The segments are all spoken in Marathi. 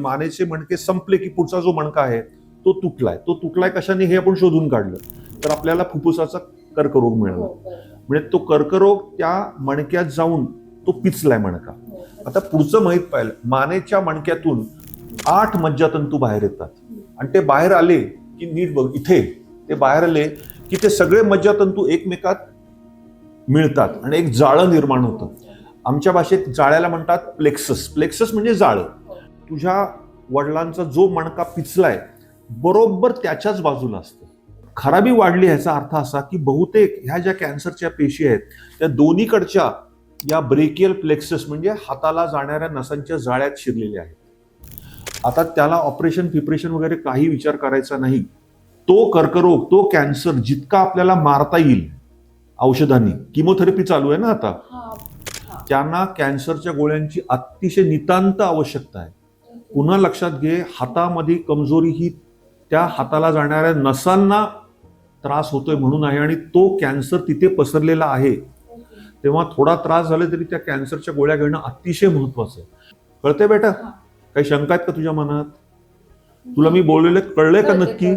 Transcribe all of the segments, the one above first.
मानेचे मणके संपले की पुढचा जो मणका आहे तो तुटलाय. तो तुटलाय कशाने हे आपण शोधून काढलं? तर आपल्याला फुफ्फुसाचा कर्करोग मिळाला. हो, बरोबर. म्हणजे तो कर्करोग त्या मणक्यात जाऊन तो पिचलाय मणका. हो. आता पुढचं माहीत पाहिलं. मानेच्या मणक्यातून आठ मज्जातंतू बाहेर येतात. आणि ते बाहेर आले की नीट बघ इथे. ते बाहेर आले की ते सगळे मज्जातंतू एकमेकात मिळतात आणि एक जाळं निर्माण होतं. आमच्या भाषेत जाळ्याला म्हणतात प्लेक्सस. प्लेक्सस म्हणजे जाळं. तुझ्या वडिलांचा जो मणका पिचलाय बरोबर त्याच्याच बाजूला असतं. खराबी वाढली ह्याचा अर्थ असा की बहुतेक ह्या ज्या कॅन्सरच्या पेशी आहेत त्या दोन्हीकडच्या या ब्रेकियल प्लेक्सस म्हणजे हाताला जाणाऱ्या नसांच्या जाळ्यात शिरलेल्या आहेत. आता त्याला ऑपरेशन फिपरेशन वगैरे काही विचार करायचा नाही. तो कर्करोग तो कॅन्सर जितका आपल्याला मारता येईल औषधांनी किमोथेरपी चालू आहे ना आता. त्यांना कॅन्सरच्या गोळ्यांची अतिशय नितांत आवश्यकता आहे. पुन्हा लक्षात घे हातामध्ये कमजोरी ही त्या हाताला जाणाऱ्या नसांना त्रास होतोय म्हणून आहे आणि तो कॅन्सर तिथे पसरलेला आहे. तेव्हा थोडा त्रास झाला तरी त्या कॅन्सरच्या गोळ्या घेणं अतिशय महत्वाचं आहे. कळतंय बेटा. काही शंका आहेत का तुझ्या मनात? तुला मी बोललेलं कळलंय का नक्की.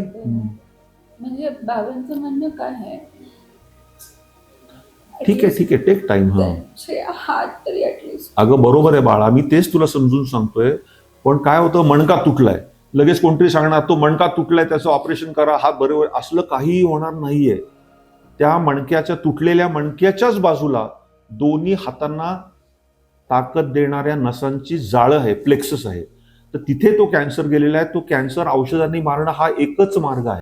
म्हणजे बाबांचं म्हणणं काय आहे? ठीक आहे ठीक आहे. टेक टाइम हा. हात तरी अगं बरोबर आहे बाळा. मी तेच तुला समजून सांगतोय. पण काय होतं मणका तुटलाय? लगेच कोणतरी सांगणार तो मणका तुटलाय त्याचं ऑपरेशन करा हा बरोबर. असलं काहीही होणार नाहीये. त्या मणक्याच्या तुटलेल्या मणक्याच्याच बाजूला दोन्ही हातांना ताकद देणाऱ्या नसांची जाळं आहे प्लेक्सस आहे. तर तिथे तो कॅन्सर गेलेला आहे तो कॅन्सर औषधांनी मारणं हा एकच मार्ग आहे.